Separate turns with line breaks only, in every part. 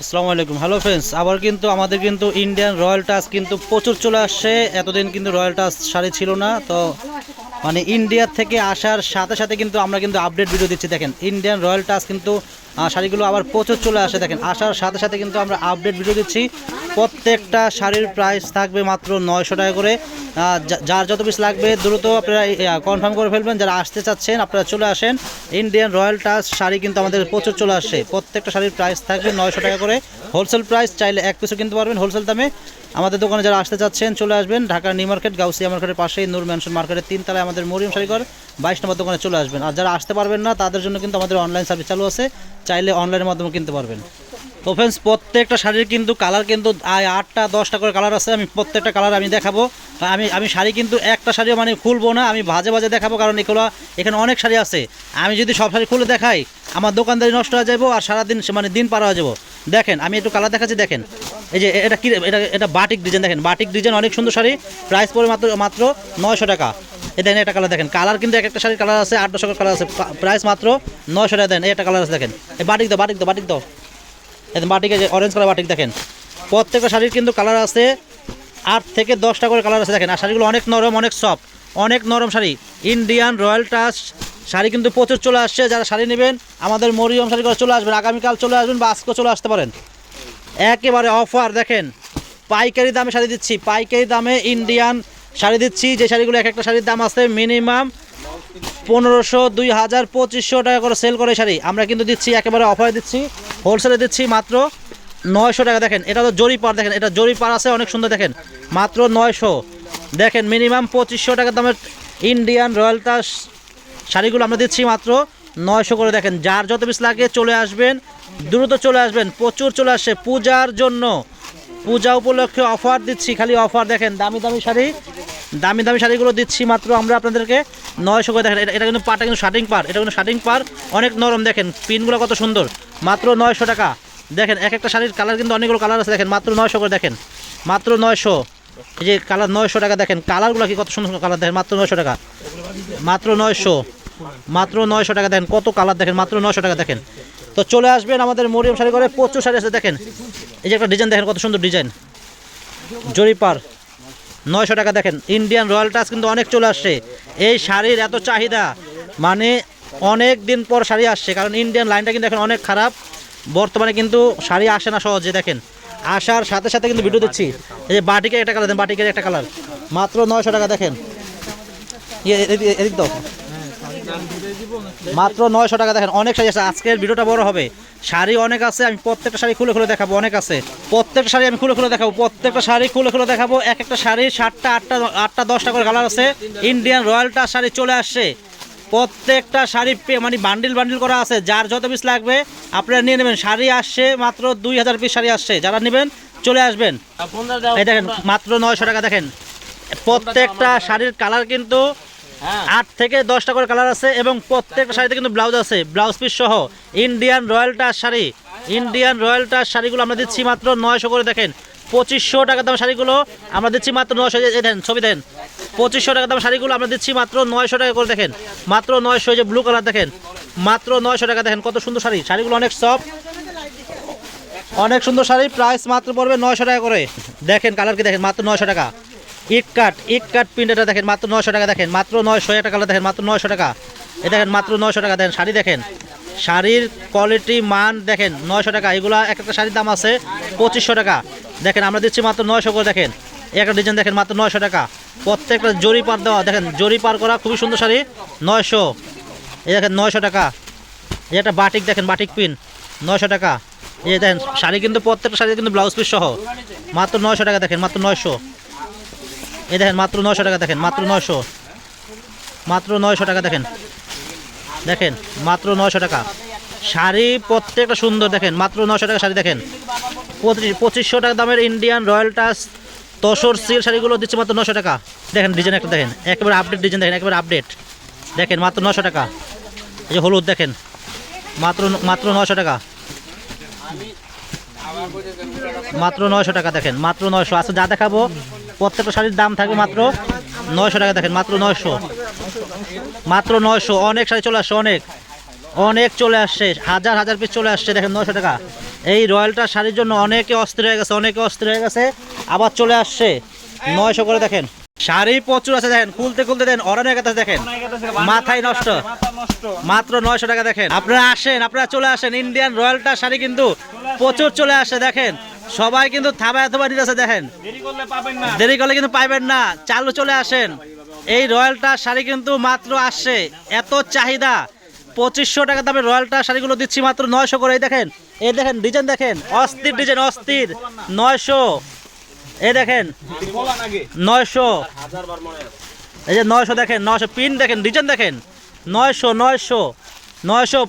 আসসালামু আলাইকুম। Hello friends আবার কিন্তু আমাদের কিন্তু ইন্ডিয়ান রয়্যাল টাচ কিন্তু প্রচুর চলে আসছে। এতদিন কিন্তু রয়্যাল টাচ শাড়ি ছিল না। তো মানে ইন্ডিয়ার থেকে আসার সাথে সাথে কিন্তু আমরা কিন্তু আপডেট ভিডিও দিচ্ছি। দেখেন ইন্ডিয়ান রয়্যাল টাচ কিন্তু শাড়িগুলো আবার প্রচুর চলে আসে দেখেন। আসার সাথে সাথে কিন্তু আমরা আপডেট ভিডিও দিচ্ছি। প্রত্যেকটা শাড়ির প্রাইস থাকবে মাত্র নয়শো টাকা করে। যার যত পিস লাগবে দ্রুত আপনারা কনফার্ম করে ফেলবেন যারা আসতে চাচ্ছেন, আপনারা চলে আসেন। ইন্ডিয়ান রয়্যাল টাচ শাড়ি কিন্তু আমাদের প্রচুর চলে আসে। প্রত্যেকটা শাড়ির প্রাইস থাকবে নয়শো টাকা করে। হোলসেল প্রাইস চাইলে এক পিসও কিনতে পারবেন। হোলসেল দামে আমাদের দোকানে যারা আসতে চাচ্ছেন, চলে আসবেন ঢাকার নিউ মার্কেট, গাউসিয়া মার্কেটের পাশেই নূর ম্যানশন মার্কেটের তিন তলায় আমাদের মরিয়ম শাড়িঘর, বাইশ নম্বর দোকানে চলে আসবেন। আর যারা আসতে পারবেন না, তাদের জন্য কিন্তু আমাদের অনলাইন সার্ভিস চালু আছে। চাইলে অনলাইনের মাধ্যমে কিনতে পারবেন। তো ফ্রেন্ডস প্রত্যেকটা শাড়ির কিন্তু কালার কিন্তু আটটা, দশটা করে কালার আছে, আমি প্রত্যেকটা কালার আমি দেখাবো। আমি আমি শাড়ি কিন্তু একটা শাড়িও মানে খুলবো না, আমি ভাজে ভাজে দেখাবো, কারণ এগুলো, এখানে অনেক শাড়ি আছে। আমি যদি সব শাড়ি খুলে দেখাই, আমার দোকানদারি নষ্ট হয়ে যাব আর সারাদিন মানে দিন পার হয়ে যাব দেখেন, আমি একটু কালার দেখাচ্ছি, দেখেন। এই যে, এটা কি, এটা এটা বাটিক ডিজাইন দেখেন। বাটিক ডিজাইন অনেক সুন্দর শাড়ি প্রাইস পড়ে মাত্র মাত্র নয়শো টাকা। এ দেখেন, একটা কালার দেখেন। কালার কিন্তু এক একটা শাড়ির কালার আছে, আট দশকের কালার আছে প্রাইস মাত্র নয়শো টাকা দেন একটা কালার আছে, দেখেন। এই বাটিক দাও বাটিক দাও বাটিক দাও। বাটিকে যে অরেঞ্জ কালার বাটিক দেখেন। প্রত্যেকটা শাড়ির কিন্তু কালার আছে। আট থেকে দশটা করে কালার আছে, দেখেন। আর শাড়িগুলো অনেক নরম, অনেক সফট অনেক নরম sari. Indian royal touch sari কিন্তু প্রচুর চলে আসছে। যারা শাড়ি নেবেন, আমাদের মরিয়ম শাড়ি করে চলে আসবেন, আগামীকাল চলে আসবেন বা আজকেও চলে আসতে পারেন। একেবারে অফার দেখেন। পাইকারি দামে শাড়ি দিচ্ছি, পাইকারি দামে ইন্ডিয়ান শাড়ি দিচ্ছি। যে শাড়িগুলো এক একটা শাড়ির দাম আছে মিনিমাম পনেরোশো, দুই হাজার, পঁচিশশো টাকা করে সেল করে শাড়ি। আমরা কিন্তু দিচ্ছি, একেবারে অফারে দিচ্ছি। হোলসেলে দিচ্ছি মাত্র নয়শো টাকা। দেখেন, এটা তো জরি পার দেখেন, এটা জরি পার আছে, অনেক সুন্দর, দেখেন। মাত্র নয়শো। দেখেন মিনিমাম পঁচিশশো টাকা দামের ইন্ডিয়ান রয়্যাল টাস শাড়িগুলো আমরা দিচ্ছি মাত্র নয়শো করে। দেখেন, যার যত পিস লাগে চলে আসবেন, দ্রুত চলে আসবেন, প্রচুর চলে আসছে পূজার জন্য, পূজা উপলক্ষে অফার দিচ্ছি, খালি অফার দেখেন, দামি দামি শাড়ি। দামি দামি শাড়িগুলো দিচ্ছি, মাত্র আমরা আপনাদেরকে নয়শো করে দেখেন। এটা কিন্তু পাটা কিন্তু শার্টিং পার এটা কিন্তু শার্টিং পার অনেক নরম, দেখেন, পিনগুলো কত সুন্দর। মাত্র নয়শো টাকা। দেখেন, এক একটা শাড়ির কালার কিন্তু অনেকগুলো কালার আছে, দেখেন, মাত্র নয়শো করে দেখেন। মাত্র নয়শো। এই যে কালার নয়শো টাকা, দেখেন, কালারগুলো কি কত সুন্দর সুন্দর কালার, দেখেন, মাত্র নয়শো টাকা। মাত্র নয়শো। মাত্র নয়শো টাকা, দেখেন, কত কালার, দেখেন, মাত্র নয়শো টাকা, দেখেন। তো চলে আসবেন আমাদের মরিয়ম শাড়ি করে প্রচুর শাড়ি আছে, দেখেন। এই যে একটা ডিজাইন দেখেন, কত সুন্দর ডিজাইন জরিপার। নয়শো টাকা দেখেন। ইন্ডিয়ান রয়্যাল টাচ কিন্তু অনেক চলে আসছে। এই শাড়ির এত চাহিদা মানে অনেক দিন পর শাড়ি আসছে কারণ ইন্ডিয়ান লাইনটা কিন্তু এখন অনেক খারাপ। বর্তমানে কিন্তু শাড়ি আসে না সহজে দেখেন। আসার সাথে সাথে কিন্তু ভিডিও দিচ্ছি। এই যে বাটিকের একটা কালার দেন বাটিকের একটা কালার মাত্র নয়শো টাকা দেখেন। ইয়ে, এদিক- দাও। মাত্র নয়শো টাকা দেখেন অনেক শাড়ি আছে। আজকের ভিডিওটা বড় হবে। শাড়ি অনেক আছে আমি প্রত্যেকটা শাড়ি খুলে খুলে দেখাবো অনেক আছে। প্রত্যেকটা শাড়ি আমি খুলে খুলে দেখাবো প্রত্যেকটা শাড়ি খুলে খুলে দেখাবো। এক একটা শাড়ি সাতটা আটটা আটটা দশটা করে কালার আছে। ইন্ডিয়ান রয়্যালটা শাড়ি চলে আসছে। প্রত্যেকটা শাড়ি মানে বান্ডিল বান্ডিল করা আছে। যার যত পিস লাগবে আপনারা নিয়ে নেবেন। শাড়ি আসছে মাত্র দুই হাজার পিস শাড়ি আসছে। যারা নেবেন চলে আসবেন। এই দেখেন মাত্র নয়শো টাকা দেখেন। প্রত্যেকটা শাড়ির কালার কিন্তু আট থেকে দশটা করে কালার আছে এবং প্রত্যেকটা শাড়িতে কিন্তু ব্লাউজ আছে। ব্লাউজ পিস সহ Indian royal touch sari. Indian royal touch শাড়িগুলো আমরা দিচ্ছি মাত্র নয়শো করে দেখেন। পঁচিশশো টাকা দাম শাড়িগুলো আমরা দিচ্ছি মাত্র নয়শো দেন ছবি দেন। পঁচিশশো টাকা দাম শাড়িগুলো আমরা দিচ্ছি মাত্র নয়শো টাকা করে দেখেন। মাত্র নয়শো যে ব্লু কালার দেখেন। মাত্র নয়শো টাকা দেখেন কত সুন্দর শাড়ি। শাড়িগুলো অনেক সফট অনেক সুন্দর শাড়ি প্রাইস মাত্র পড়বে নয়শো টাকা করে। দেখেন কালার কি দেখেন? মাত্র নয়শো টাকা। ইট কাট ইট কাট প্রিন্টটা দেখেন, মাত্র নয়শো টাকা দেখেন, মাত্র নয়শো একটা কালার দেখেন, মাত্র নয়শো টাকা। এ দেখেন, মাত্র নয়শো টাকা দেখেন, শাড়ি দেখেন। শাড়ির কোয়ালিটি মান দেখেন, নয়শো টাকা। এগুলা এক একটা শাড়ির দাম আছে পঁচিশশো টাকা। দেখেন, আমরা দিচ্ছি মাত্র নয়শো করে, দেখেন। একটা ডিজাইন দেখেন, মাত্র নয়শো টাকা। প্রত্যেকটা জরি পার দেওয়া, দেখেন, জরি পার করা খুবই সুন্দর শাড়ি, নয়শো। এই দেখেন, নয়শো টাকা। এই একটা বাটিক দেখেন বাটিক পিন নয়শো টাকা। এই দেখেন, শাড়ি কিন্তু প্রত্যেকটা শাড়ি কিন্তু ব্লাউজ পিস সহ। মাত্র নয়শো টাকা দেখেন, মাত্র নয়শো। এই দেখেন, মাত্র নয়শো টাকা দেখেন, মাত্র নয়শো। মাত্র নয়শো টাকা দেখেন। দেখেন, মাত্র নয়শো টাকা। শাড়ি প্রত্যেকটা সুন্দর দেখেন, মাত্র নয়শো টাকা শাড়ি দেখেন। পঁচিশ, পঁচিশশো টাকা দামের Indian royal touch tussar silk শাড়িগুলো দিচ্ছে মাত্র নশো টাকা। দেখেন ডিজাইন একটা দেখেন, একেবারে আপডেট ডিজাইন দেখেন, একেবারে আপডেট দেখেন, মাত্র নশো টাকা। এই যে হলুদ দেখেন, মাত্র মাত্র নশো টাকা। মাত্র নয়শো টাকা দেখেন, মাত্র নয়শো। আচ্ছা যা দেখাবো প্রত্যেকটা শাড়ির দাম থাকবে মাত্র নয়শো টাকা দেখেন, মাত্র নয়শো। মাত্র নয়শো, অনেক শাড়ি চলে আসছে, অনেক। অনেক চলে আসছে, হাজার হাজার পিস চলে আসছে, দেখেন নয়শো টাকা। এই রয়্যালটা শাড়ির জন্য অনেকে অস্থির হয়ে গেছে, অনেকে অস্থির হয়ে গেছে, আবার চলে আসছে। নয়শো করে দেখেন। শাড়ি প্রচুর আছে, দেখেন, খুলতে খুলতে দেন অরণের কাছে দেখেন, মাথায় নষ্ট। মাত্র নয়শো টাকা দেখেন। আপনারা আসেন, আপনারা চলে আসেন ইন্ডিয়ান রয়্যালটা শাড়ি কিন্তু প্রচুর চলে আসে, দেখেন। সবাই কিন্তু থাবায় থাবা নিতেছে দেখেন।
দেরি করলে
কিন্তু পাইবেন না। চালু চলে আসেন। এই রয়্যালটা শাড়ি কিন্তু মাত্র আসছে। এত চাহিদা। পঁচিশশো টাকা দামের রয়্যালটা শাড়িগুলো দিচ্ছি মাত্র নয়শো করে। এই দেখেন এই দেখেন ডিজাইন দেখেন। অস্থির ডিজাইন অস্থির। নয়শো। এই দেখেন নয়শো। এই যে নয়শো দেখেন নয়শো পিন দেখেন ডিজাইন দেখেন। নয়শো নয়শো নয়শো।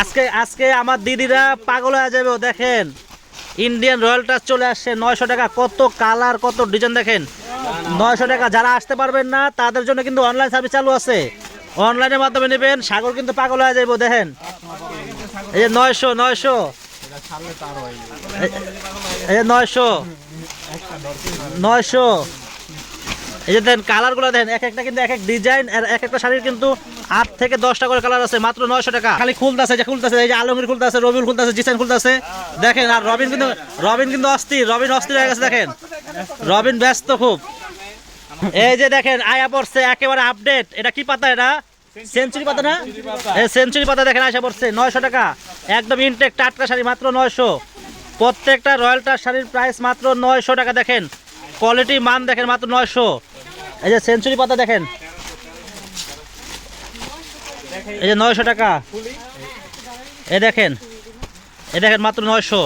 আজকে আজকে আমার দিদিরা পাগল হয়ে যাবে দেখেন। ইন্ডিয়ান রয়্যাল টাচ চলে আসছে। নয়শো টাকা, কত কালার কত ডিজাইন দেখেন। নয়শো টাকা যারা আসতে পারবেন না, তাদের জন্য কিন্তু অনলাইন সার্ভিস চালু আছে। অনলাইনের মাধ্যমে নেবেন, সাগর কিন্তু পাগল হয়ে যাব দেখেন। এই যে নয়শো নয়শো। এই- যে নয়শো নয়শো। এই যে দেন কালারগুলো দেখেন, এক একটা কিন্তু এক এক ডিজাইন আর এক একটা শাড়ির কিন্তু আট থেকে দশটা করে কালার আছে, মাত্র নয়শো টাকা। খালি খুলতেছে যে খুলতেছে এই যে আলমগীর খুলতেছে রবিউল খুলতেছে জিসান খুলতেছে দেখেন, আর রবিন কিন্তু রবিন কিন্তু অস্থির, রবিন অস্থির হয়ে গেছে, দেখেন। রবিন ব্যস্ত খুব। এই যে দেখেন, আয়া পড়ছে, একেবারে আপডেট এটা কি পাতা এটা? সেঞ্চুরি পাতা না? এই সেঞ্চুরি পাতা দেখেন আশা পড়ছে, নয়শো টাকা। একদম ইনটেক টাটকা শাড়ি মাত্র নয়শো। প্রত্যেকটা রয়্যালটার শাড়ির প্রাইস মাত্র নয়শো টাকা, দেখেন। কোয়ালিটি মান দেখেন, মাত্র নয়শো। এই যে সেঞ্চুরি পাতা দেখেন। এই যে নয়শো টাকা। এই দেখেন এই দেখেন মাত্র নয়শো।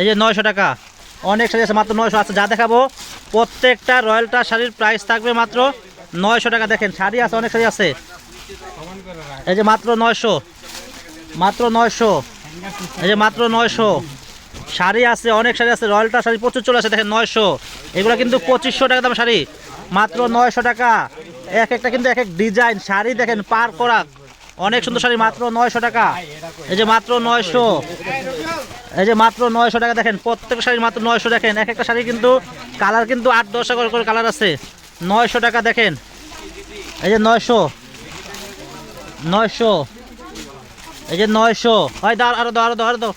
এই যে নয়শো টাকা। অনেক শাড়ি আছে, মাত্র নয়শো আছে। যা দেখাবো, প্রত্যেকটা রয়্যালটা শাড়ির প্রাইস থাকবে মাত্র নয়শো টাকা। দেখেন, শাড়ি আছে, অনেক শাড়ি আছে। এই যে মাত্র নয়শো। মাত্র নয়শো। এই যে মাত্র নয়শো। শাড়ি আছে, অনেক শাড়ি আছে। রয়্যালটা শাড়ি প্রচুর চলে আসে, দেখেন, নয়শো। এগুলো কিন্তু পঁচিশশো টাকা দাম শাড়ি। মাত্র নয়শো টাকা। এক একটা কিন্তু এক এক ডিজাইন শাড়ি দেখেন, পার করা অনেক সুন্দর শাড়ি, মাত্র নয়শো টাকা। এই যে মাত্র নয়শো। এই যে মাত্র নয়শো টাকা দেখেন, প্রত্যেক শাড়ি মাত্র নয়শো দেখেন। এক একটা শাড়ি কিন্তু কালার কিন্তু আট দশটা করে করে কালার আছে। নয়শো টাকা দেখেন। এই যে নয়শো। নয়শো। এই যে নয়শো। হয় দাও, আরও দাও আরও দাও, আরও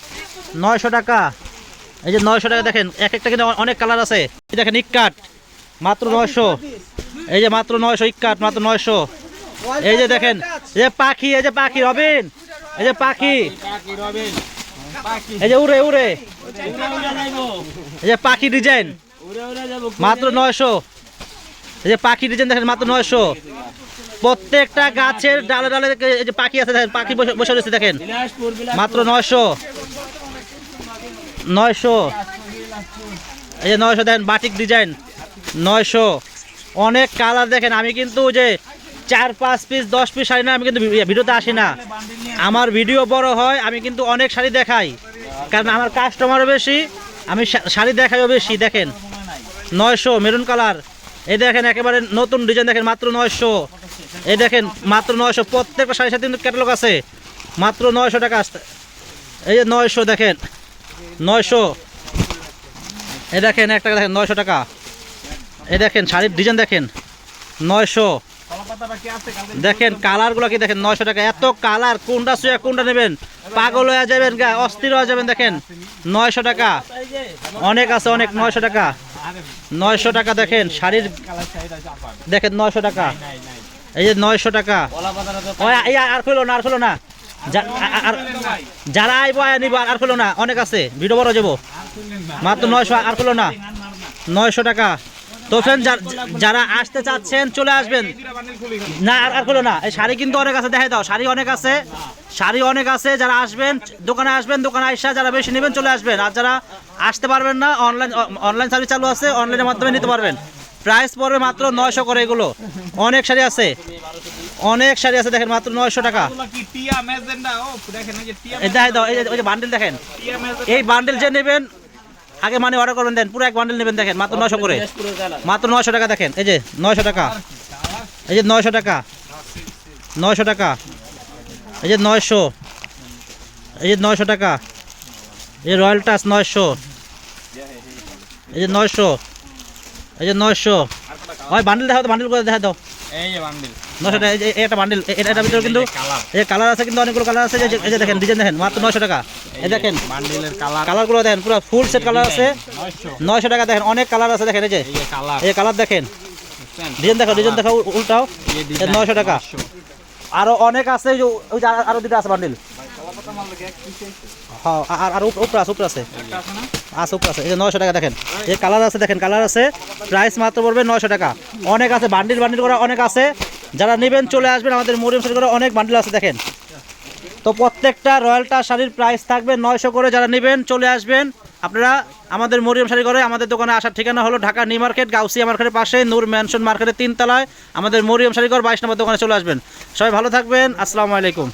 নয়শো টাকা। এই যে নয়শো টাকা দেখেন, এক একটা কিন্তু অনেক কালার আছে। দেখেন ইক্কাট মাত্র নয়শো। এই যে মাত্র নয়শো ইক্কাট মাত্র নয়শো। এই যে দেখেন এই যে পাখি এই যে পাখি রবিন এই যে পাখি।
পাখি রবেন পাখি।
এই যে উড়ে উড়ে। এই যে পাখি ডিজাইন। মাত্র নয়শো। এই যে পাখি ডিজাইন দেখেন মাত্র নয়শো। প্রত্যেকটা গাছের ডালে ডালে এই যে পাখি আছে দেখেন পাখি বসে বসে রয়েছে দেখেন। মাত্র নয়শো। নয়শো। এই যে নয়শো দেখেন বাটিক ডিজাইন। নয়শো। অনেক কালার দেখেন আমি কিন্তু যে চার, পাঁচ পিস দশ পিস শাড়ি না, আমি কিন্তু ভিডিওতে আসি না। আমার ভিডিও বড় হয়, আমি কিন্তু অনেক শাড়ি দেখাই। কারণ আমার কাস্টমারও বেশি, আমি শাড়ি দেখাইও বেশি, দেখেন। নয়শো মেরুন কালার এই দেখেন, একেবারে নতুন ডিজাইন দেখেন, মাত্র নয়শো। এই দেখেন, মাত্র নয়শো। প্রত্যেকটা শাড়ির সাথে কিন্তু ক্যাটালগ আছে। মাত্র নয়শো টাকা আসতে এই যে নয়শো দেখেন, নয়শো। এই দেখেন, একটা দেখেন, নয়শো টাকা। এই দেখেন, শাড়ির ডিজাইন দেখেন, নয়শো। দেখেন কালারগুলো কি দেখেন? নয়শো টাকা। এত কালার কোনটা শুয়ে কোনটা নেবেন? পাগল হয়ে যাবেন গা অস্থির হয়ে যাবেন দেখেন। নয়শো টাকা। অনেক আছে অনেক নয়শো টাকা। নয়শো টাকা দেখেন শাড়ির
কালার
দেখেন নয়শো টাকা। এই যে নয়শো টাকা। আর খুলো না আর খুলো না। যারা আইব আয় নিব আর খুলো না। অনেক আছে। ভিডিও বড় যাব। মাত্র নয়শো আর খুলো না। নয়শো টাকা। তো ফ্রেন্ড যারা আসতে চাচ্ছেন চলে আসবেন। না আর আর খুলো না। এই শাড়ি কিন্তু অনেক আছে দেখাই দাও। শাড়ি অনেক আছে শাড়ি অনেক আছে। যারা আসবেন দোকানে আসবেন দোকানে আসা যারা বেশি নেবেন চলে আসবেন। আর যারা আসতে পারবেন না অনলাইন অনলাইন সার্ভিস চালু আছে অনলাইনের মাধ্যমে নিতে পারবেন। প্রাইস পড়বে মাত্র নয়শো করে এগুলো। অনেক শাড়ি আছে। অনেক শাড়ি আছে দেখেন মাত্র নয়শো টাকা। দেখাই দাও এই যে- ওই যে বান্ডেল দেখেন। এই বান্ডেল যে নেবেন আগে মানে অর্ডার করবেন দেন পুরো এক বান্ডেল নেবেন দেখেন মাত্র নয়শো করে। মাত্র নয়শো টাকা দেখেন এই যে নয়শো টাকা। এই যে নয়শো টাকা। নয়শো টাকা। এই যে নয়শো। এই যে নয়শো টাকা। এই যে রয়্যাল টাচ নয়শো। এই যে নয়শো। এই যে নয়শো। ওই বান্ডেল দেখা দাও বান্ডেল করে দেখা দাও।
এই যে বান্ডিল।
টাকা এই একটা বান্ডিল ভিতরে কিন্তু এই কালার আছে কিন্তু অনেকগুলো কালার আছে এই যে- দেখেন ডিজাইন দেখেন মাত্র নশো টাকা। এই দেখেন
বান্ডিলের কালার।
কালারগুলো দেখেন পুরো ফুল সেট কালার আছে।
900
নয়শো টাকা দেখেন অনেক কালার আছে দেখেন এই যে।
এই কালার।
দেখেন। ডিজাইন দেখো ডিজাইন দেখো উল্টাও।
এই
900 টাকা। আরও অনেক আছে ওই যে আর- দুটো আছে বান্ডিল। হ্যাঁ আর আর উপ- উপরে আছে উপরে আছে। আছে, উপরে আছে। এই যে নয়শো টাকা দেখেন। এই কালার আছে, দেখেন, কালার আছে। প্রাইস মাত্র পড়বে নয়শো টাকা। অনেক আছে, বান্ডিল বান্ডিল করা অনেক আছে। যারা নেবেন, চলে আসবেন আমাদের মরিয়ম শাড়ি করে, অনেক বান্ডিল আছে, দেখেন। তো প্রত্যেকটা রয়্যালটা শাড়ির প্রাইস থাকবে নয়শো করে, যারা নেবেন, চলে আসবেন। আপনারা আমাদের মরিয়ম শাড়ি করে, আমাদের দোকানে আসার ঠিকানা হলো ঢাকা নিউ মার্কেট, গাউসিয়া মার্কেটের পাশে, নূর ম্যানশন মার্কেটের তিনতলায়। আমাদের মরিয়ম শাড়ি ঘর বাইশ নম্বর দোকানে চলে আসবেন। সবাই ভালো থাকবেন। আসসালামু আলাইকুম।